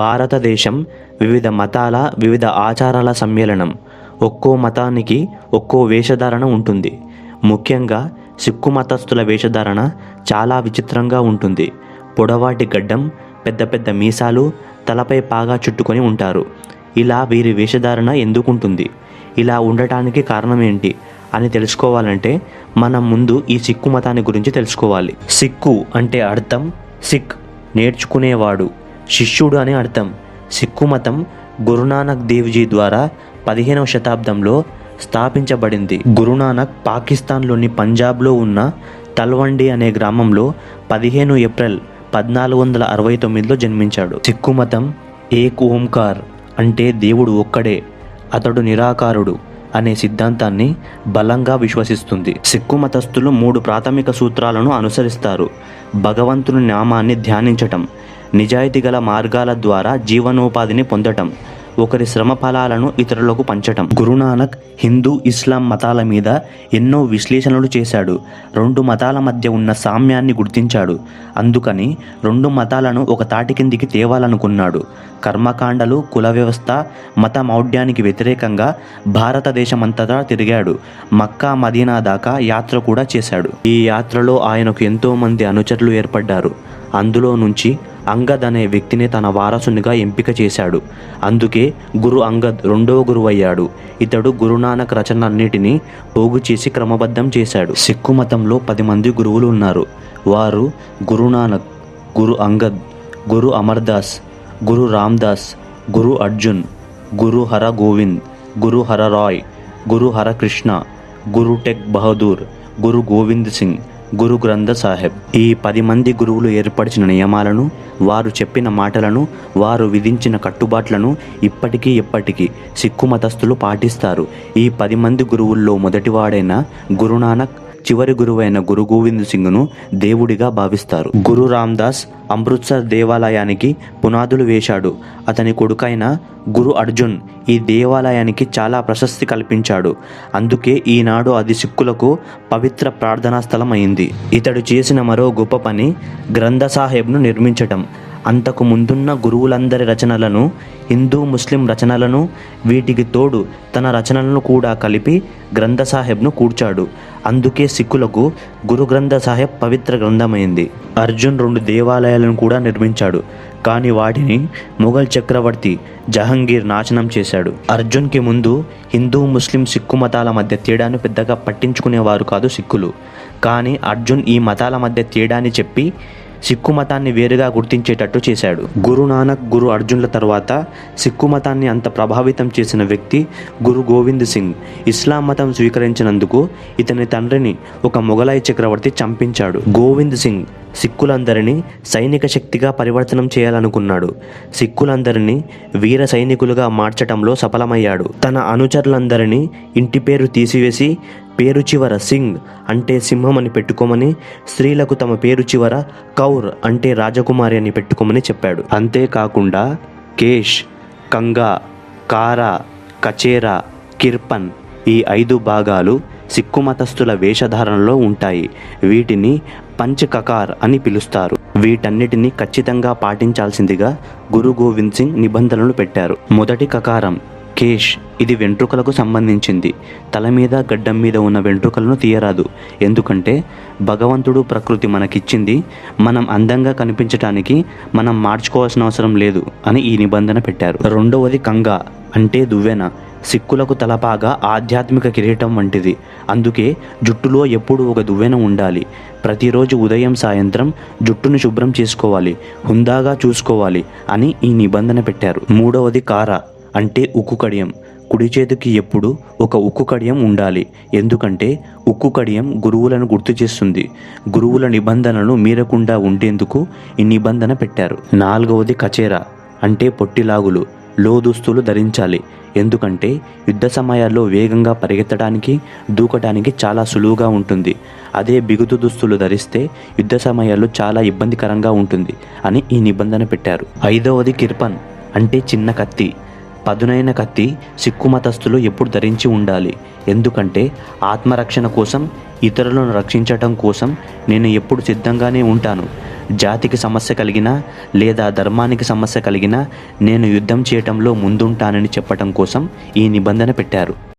భారతదేశం వివిధ మతాల వివిధ ఆచారాల సమ్మేళనం ఒక్కో మతానికి ఒక్కో వేషధారణ ఉంటుంది. ముఖ్యంగా సిక్కు మతస్థుల వేషధారణ చాలా విచిత్రంగా ఉంటుంది. పొడవాటి గడ్డం పెద్ద పెద్ద మీసాలు తలపై పాగా చుట్టుకొని ఉంటారు. ఇలా వీరి వేషధారణ ఎందుకుంటుంది? ఇలా ఉండటానికి కారణం ఏంటి అని తెలుసుకోవాలంటే మనం ముందు ఈ సిక్కు మతాన్ని గురించి తెలుసుకోవాలి. సిక్కు అంటే అర్థం సిక్ నేర్చుకునేవాడు. శిష్యుడు అని అర్థం. సిక్కు మతం గురునానక్ దేవ్జీ ద్వారా పదిహేనవ శతాబ్దంలో స్థాపించబడింది. గురునానక్ పాకిస్తాన్లోని పంజాబ్లో ఉన్న తల్వండి అనే గ్రామంలో పదిహేను ఏప్రిల్ పద్నాలుగు వందల అరవై తొమ్మిదిలో జన్మించాడు. సిక్కు మతం ఏక్ ఓంకార్ అంటే దేవుడు ఒక్కడే అతడు నిరాకారుడు అనే సిద్ధాంతాన్ని బలంగా విశ్వసిస్తుంది. సిక్కు మతస్థులు మూడు ప్రాథమిక సూత్రాలను అనుసరిస్తారు. భగవంతుని నామాన్ని ధ్యానించటం నిజాయితీ గల మార్గాల ద్వారా జీవనోపాధిని పొందటం ఒకరి శ్రమ ఫలాలను ఇతరులకు పంచటం. గురునానక్ హిందూ ఇస్లాం మతాల మీద ఎన్నో విశ్లేషణలు చేశాడు. రెండు మతాల మధ్య ఉన్న సామ్యాన్ని గుర్తించాడు. అందుకని రెండు మతాలను ఒక తాటి కిందికి తేవాలనుకున్నాడు. కర్మకాండలు కుల వ్యవస్థ మత మౌఢ్యానికి వ్యతిరేకంగా భారతదేశమంతటా తిరిగాడు. మక్కా మదీనా దాకా యాత్ర కూడా చేశాడు. ఈ యాత్రలో ఆయనకు ఎంతోమంది అనుచరులు ఏర్పడ్డారు. అందులో నుంచి అంగద్ అనే వ్యక్తిని తన వారసునిగా ఎంపిక చేశాడు. అందుకే గురు అంగద్ రెండవ గురువయ్యాడు. ఇతడు గురునానక్ రచనలన్నిటినీ పోగు చేసి క్రమబద్ధం చేశాడు. సిక్కు మతంలో పది మంది గురువులు ఉన్నారు. వారు గురునానక్ గురు అంగద్ గురు అమర్దాస్ గురు రామ్దాస్ గురు అర్జున్ గురు హర గోవింద్ గురు హర రాయ్ గురు హరకృష్ణ గురు టెక్ బహదూర్ గురు గోవింద్ సింగ్ గురు గ్రంథ సాహెబ్. ఈ పది మంది గురువులు ఏర్పరిచిన నియమాలను వారు చెప్పిన మాటలను వారు విధించిన కట్టుబాట్లను ఇప్పటికీ ఇప్పటికీ సిక్కు మతస్థులు పాటిస్తారు. ఈ పది మంది గురువుల్లో మొదటివాడైన గురునానక్ చివరి గురువైన గురు గోవింద్ సింగ్ను దేవుడిగా భావిస్తారు. గురు రామ్దాస్ అమృత్సర్ దేవాలయానికి పునాదులు వేశాడు. అతని కొడుకైన గురు అర్జున్ ఈ దేవాలయానికి చాలా ప్రశస్తి కల్పించాడు. అందుకే ఈనాడు అది సిక్కులకు పవిత్ర ప్రార్థనా స్థలం అయింది ఇతడు చేసిన మరో గొప్ప పని గ్రంథ సాహెబ్ను నిర్మించటం. అంతకు ముందున్న గురువులందరి రచనలను హిందూ ముస్లిం రచనలను వీటికి తోడు తన రచనలను కూడా కలిపి గ్రంథ సాహెబ్ను కూర్చాడు. అందుకే సిక్కులకు గురు గ్రంథ సాహెబ్ పవిత్ర గ్రంథమైంది. అర్జున్ రెండు దేవాలయాలను కూడా నిర్మించాడు. కానీ వాటిని మొఘల్ చక్రవర్తి జహంగీర్ నాశనం చేశాడు. అర్జున్కి ముందు హిందూ ముస్లిం సిక్కు మతాల మధ్య తేడాను పెద్దగా పట్టించుకునేవారు కాదు సిక్కులు. కానీ అర్జున్ ఈ మతాల మధ్య తేడాని చెప్పి సిక్కు మతాన్ని వేరుగా గుర్తించేటట్టు చేశాడు. గురు నానక్ గురు అర్జున్ల తర్వాత సిక్కు మతాన్ని అంత ప్రభావితం చేసిన వ్యక్తి గురు గోవింద్ సింగ్. ఇస్లాం మతం స్వీకరించినందుకు ఇతని తండ్రిని ఒక మొఘలాయి చక్రవర్తి చంపించాడు. గోవింద్ సింగ్ సిక్కులందరినీ సైనిక శక్తిగా పరివర్తనం చేయాలనుకున్నాడు. సిక్కులందరినీ వీర సైనికులుగా మార్చటంలో సఫలమయ్యాడు. తన అనుచరులందరినీ ఇంటి పేరు తీసివేసి పేరు చివర సింగ్ అంటే సింహం అని పెట్టుకోమని స్త్రీలకు తమ పేరు చివర కౌర్ అంటే రాజకుమారి అని పెట్టుకోమని చెప్పాడు. అంతేకాకుండా కేష్ కంగా కారా కచేరా కిర్పన్ ఈ ఐదు భాగాలు సిక్కు మతస్థుల వేషధారణలో ఉంటాయి. వీటిని పంచ్ కకార్ అని పిలుస్తారు. వీటన్నిటిని ఖచ్చితంగా పాటించాల్సిందిగా గురు గోవింద్ సింగ్ నిబంధనలు పెట్టారు. మొదటి కకారం కేష్ ఇది వెంట్రుకలకు సంబంధించింది. తల మీద గడ్డం మీద ఉన్న వెంట్రుకలను తీయరాదు. ఎందుకంటే భగవంతుడు ప్రకృతి మనకిచ్చింది మనం అందంగా కనిపించటానికి మనం మార్చుకోవాల్సిన అవసరం లేదు అని ఈ నిబంధన పెట్టారు. రెండవది కంగా అంటే దువ్వెన. సిక్కులకు తలపాగా ఆధ్యాత్మిక కిరీటం వంటిది. అందుకే జుట్టులో ఎప్పుడూ ఒక దువ్వెన ఉండాలి. ప్రతిరోజు ఉదయం సాయంత్రం జుట్టును శుభ్రం చేసుకోవాలి హుందాగా చూసుకోవాలి అని ఈ నిబంధన పెట్టారు. మూడవది కార. అంటే ఉక్కు కడియం. కుడి చేతికి ఎప్పుడు ఒక ఉక్కు కడియం ఉండాలి. ఎందుకంటే ఉక్కు కడియం గురువులను గుర్తు చేస్తుంది. గురువుల నిబంధనలను మీరకుండా ఉండేందుకు ఈ నిబంధన పెట్టారు. నాలుగవది కచేరా అంటే పొట్టిలాగులు లోదుస్తులు ధరించాలి. ఎందుకంటే యుద్ధ సమయాల్లో వేగంగా పరిగెత్తడానికి దూకడానికి చాలా సులువుగా ఉంటుంది. అదే బిగుతు దుస్తులు ధరిస్తే యుద్ధ సమయాల్లో చాలా ఇబ్బందికరంగా ఉంటుంది అని ఈ నిబంధన పెట్టారు. ఐదవది కిర్పన్ అంటే చిన్న కత్తి. పదునైన కత్తి సిక్కు మతస్థులు ఎప్పుడు ధరించి ఉండాలి. ఎందుకంటే ఆత్మరక్షణ కోసం ఇతరులను రక్షించటం కోసం నేను ఎప్పుడు సిద్ధంగానే ఉంటాను. జాతికి సమస్య కలిగినా లేదా ధర్మానికి సమస్య కలిగినా నేను యుద్ధం చేయటంలో ముందుంటానని చెప్పటం కోసం ఈ నిబంధన పెట్టారు.